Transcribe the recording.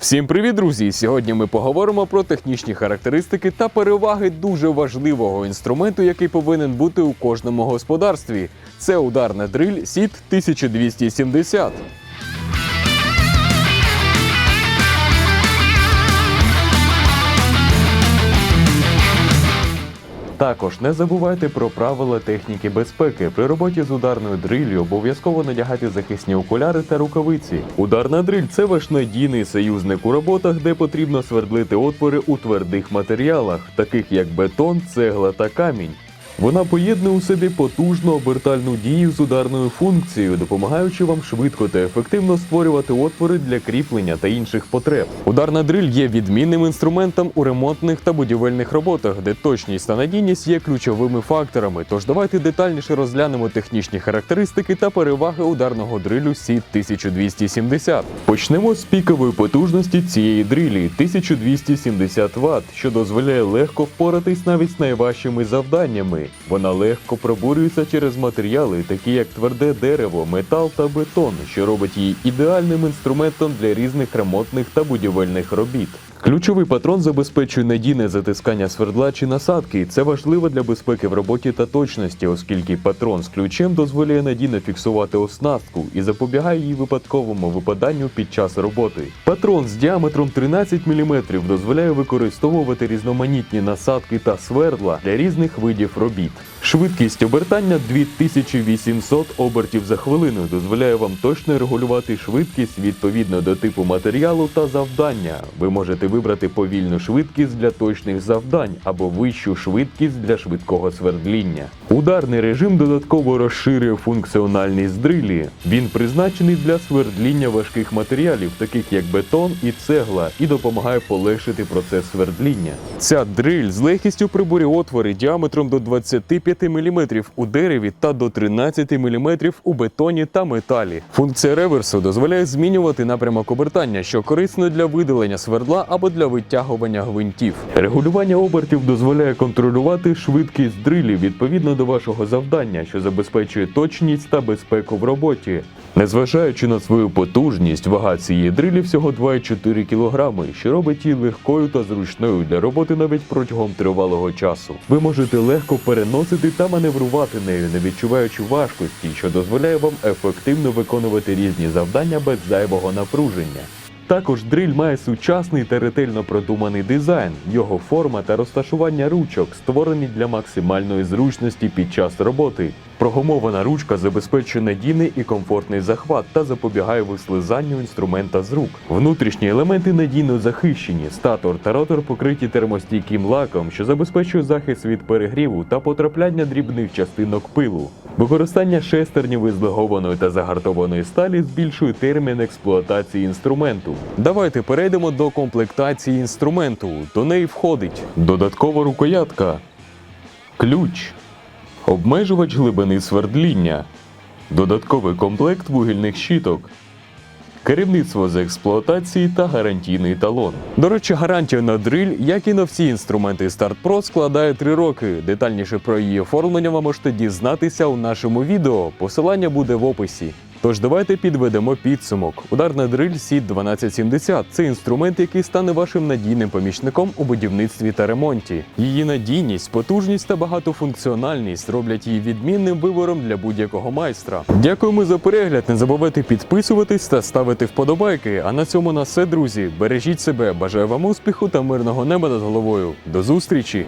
Всім привіт, друзі! Сьогодні ми поговоримо про технічні характеристики та переваги дуже важливого інструменту, який повинен бути у кожному господарстві. Це ударна дриль Сіт 1270. Також не забувайте про правила техніки безпеки. При роботі з ударною дриллю обов'язково надягати захисні окуляри та рукавиці. Ударна дриль це ваш надійний союзник у роботах, де потрібно свердлити отвори у твердих матеріалах, таких як бетон, цегла та камінь. Вона поєднує у собі потужну обертальну дію з ударною функцією, допомагаючи вам швидко та ефективно створювати отвори для кріплення та інших потреб. Ударна дриль є відмінним інструментом у ремонтних та будівельних роботах, де точність та надійність є ключовими факторами. Тож давайте детальніше розглянемо технічні характеристики та переваги ударного дрилю SIT 1270. Почнемо з пікової потужності цієї дрилі 1270 Вт, що дозволяє легко впоратись навіть з найважчими завданнями. Вона легко пробурюється через матеріали, такі як тверде дерево, метал та бетон, що робить її ідеальним інструментом для різних ремонтних та будівельних робіт. Ключовий патрон забезпечує надійне затискання свердла чи насадки. Це важливо для безпеки в роботі та точності, оскільки патрон з ключем дозволяє надійно фіксувати оснастку і запобігає її випадковому випаданню під час роботи. Патрон з діаметром 13 мм дозволяє використовувати різноманітні насадки та свердла для різних видів робіт. Швидкість обертання 2800 обертів за хвилину дозволяє вам точно регулювати швидкість відповідно до типу матеріалу та завдання. Ви можете вибрати повільну швидкість для точних завдань або вищу швидкість для швидкого свердління. Ударний режим додатково розширює функціональність дрилі. Він призначений для свердління важких матеріалів, таких як бетон і цегла, і допомагає полегшити процес свердління. Ця дриль з легкістю приборює отвори діаметром до 25 мм у дереві та до 13 мм у бетоні та металі. Функція реверсу дозволяє змінювати напрямок обертання, що корисно для видалення свердла або для витягування гвинтів. Регулювання обертів дозволяє контролювати швидкість дрилі відповідно до вашого завдання, що забезпечує точність та безпеку в роботі. Незважаючи на свою потужність, вага цієї дрилі всього 2,4 кг, що робить її легкою та зручною для роботи навіть протягом тривалого часу. Ви можете легко переносити та маневрувати нею, не відчуваючи важкості, що дозволяє вам ефективно виконувати різні завдання без зайвого напруження. Також дриль має сучасний та ретельно продуманий дизайн. Його форма та розташування ручок створені для максимальної зручності під час роботи. Прогумована ручка забезпечує надійний і комфортний захват та запобігає вислизанню інструмента з рук. Внутрішні елементи надійно захищені. Статор та ротор покриті термостійким лаком, що забезпечує захист від перегріву та потрапляння дрібних частинок пилу. Використання шестернів із легованої та загартованої сталі збільшує термін експлуатації інструменту. Давайте перейдемо до комплектації інструменту. До неї входить додаткова рукоятка, ключ, обмежувач глибини свердління, додатковий комплект вугільних щіток. Керівництво з експлуатації та гарантійний талон. До речі, гарантія на дриль, як і на всі інструменти Start Pro, складає 3 роки. Детальніше про її оформлення ви можете дізнатися у нашому відео. Посилання буде в описі. Тож давайте підведемо підсумок. Ударна дриль SIT 1270 це інструмент, який стане вашим надійним помічником у будівництві та ремонті. Її надійність, потужність та багатофункціональність роблять її відмінним вибором для будь-якого майстра. Дякуємо за перегляд. Не забувайте підписуватись та ставити вподобайки. А на цьому на все, друзі. Бережіть себе, бажаю вам успіху та мирного неба над головою. До зустрічі!